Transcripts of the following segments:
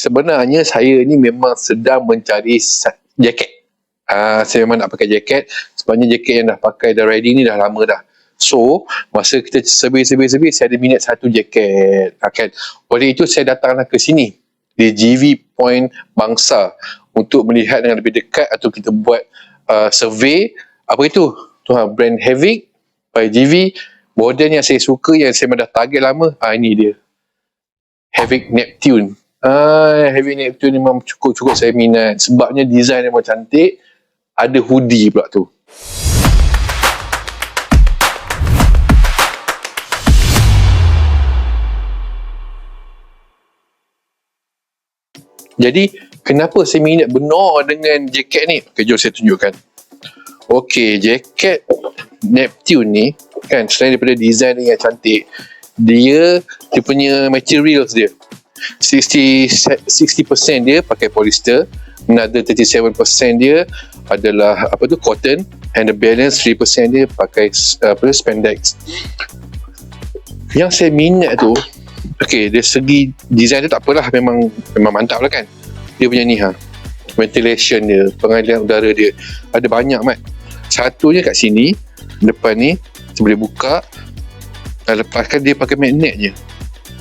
sebenarnya saya ni memang sedang mencari jaket. Ah, saya memang nak pakai jaket. Sebenarnya jaket yang dah pakai dah ready ni dah lama dah. So, masa kita survey-survey-survey, saya ada minat satu jaket. Ah, kan? Oleh itu, saya datanglah ke sini. Di GV Point Bangsa. Untuk melihat dengan lebih dekat atau kita buat uh, survey. Apa itu? Tu, ha, brand Havik by GV. Model yang saya suka, yang saya dah target lama. Ah, ini dia. Havik Neptune. Ah, Havik Neptune memang cukup-cukup saya minat. Sebabnya design dia memang cantik. Ada hoodie pula tu. Jadi, kenapa saya minat benar dengan jaket ni? Okay, jom saya tunjukkan. Okey, jaket Neptune ni, kan, selain daripada design dia yang cantik, dia, dia punya materials dia. 60, 60% dia pakai polyester, another 37% dia adalah apa tu cotton and the balance 3% dia pakai apa spandex. Yang saya minat tu Okay, dari segi design tu tak apalah memang memang mantap lah kan. Dia punya ni ha. Ventilation dia, pengalian udara dia. Ada banyak mat. Satunya kat sini, depan ni, boleh buka. Lepaskan dia pakai magnet je.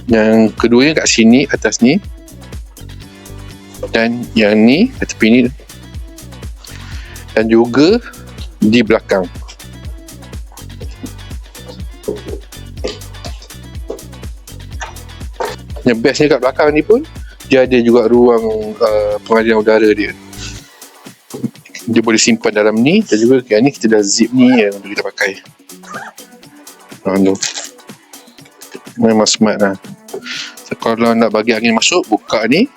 Yang keduanya kat sini, atas ni. Dan yang ni, kat tepi ni. Dan juga di belakang. Yang bestnya kat belakang ni pun dia ada juga ruang uh, pengalian udara dia. Dia boleh simpan dalam ni dan juga yang ni kita dah zip ni yang kita pakai. Ha tu. Memang smart lah. So, kalau nak bagi angin masuk, buka ni.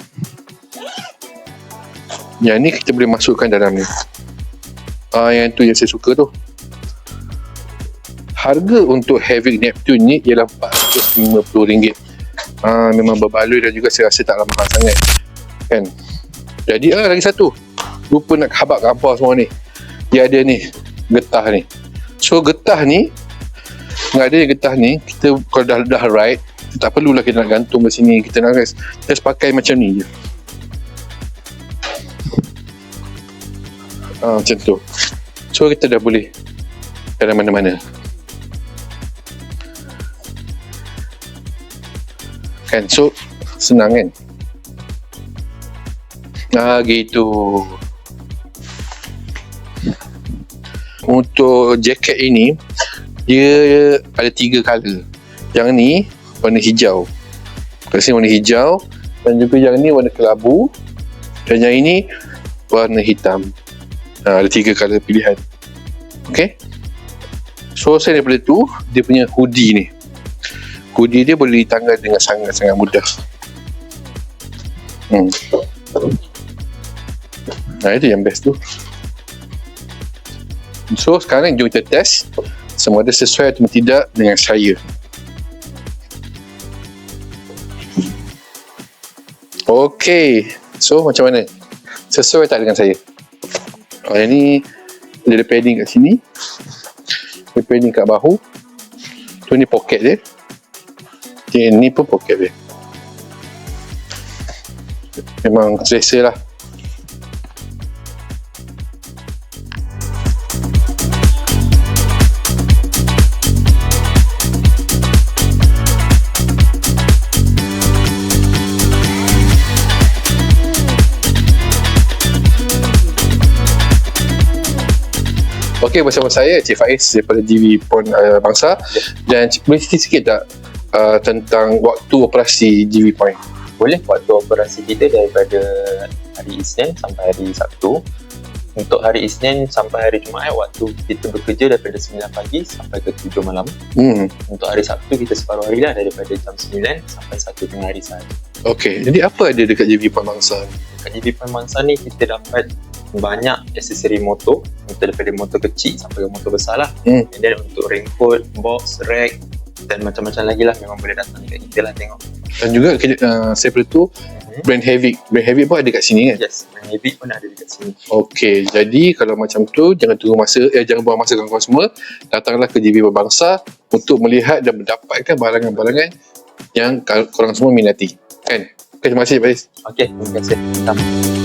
Yang ni kita boleh masukkan dalam ni. Ah yang tu yang saya suka tu. Harga untuk Havik Neptune ni ialah RM450 uh, memang berbaloi dan juga saya rasa tak mahal sangat kan jadi ah lagi satu lupa nak khabar khabar semua ni dia ada ni getah ni so getah ni dengan ada getah ni kita kalau dah dah ride tak perlulah kita nak gantung ke sini. Kita nak just pakai macam ni je. Ah, macam tu. So kita dah boleh jalan mana-mana. Kan? So senang kan? Ah gitu. Untuk jaket ini dia ada tiga color yang ni warna hijau kat sini warna hijau dan juga yang ni warna kelabu dan yang ini warna hitam ha, ada tiga color pilihan ok so saya daripada tu dia punya hoodie ni hoodie dia boleh ditanggal dengan sangat-sangat mudah. Hmm. Nah itu yang best tu. So sekarang jom kita test sama ada sesuai atau tidak dengan saya. Okay. So macam mana? Sesuai tak dengan saya? Oh, yang ni dia ada padding kat sini. Ada padding kat bahu. Tu ni poket dia. Okay, ni pun poket dia. Memang selesa lah. Okey bersama saya Cik Faiz daripada GV Pon uh, Bangsa dan boleh cerita sikit tak uh, tentang waktu operasi GV Point? Boleh waktu operasi kita daripada hari Isnin sampai hari Sabtu. Untuk hari Isnin sampai hari Jumaat waktu kita bekerja daripada 9 pagi sampai ke 7 malam. Hmm. Untuk hari Sabtu kita separuh hari lah daripada jam 9 sampai 1 tengah hari sahaja. Okey, jadi apa ada dekat GV Point Bangsa? Dekat GV Point Bangsa ni kita dapat banyak aksesori motor Untuk daripada motor kecil sampai ke motor besar lah hmm. And then untuk raincoat, box, rack dan macam-macam lagi lah memang boleh datang dekat kita lah tengok dan juga uh, perlu tu hmm. brand Heavy brand Heavy pun ada kat sini kan yes brand Heavy pun ada dekat sini ok jadi kalau macam tu jangan tunggu masa eh jangan buang masa kawan-kawan semua datanglah ke JB Berbangsa untuk melihat dan mendapatkan barangan-barangan yang korang semua minati kan Terima kasih Faiz. Okey, terima kasih. Sama.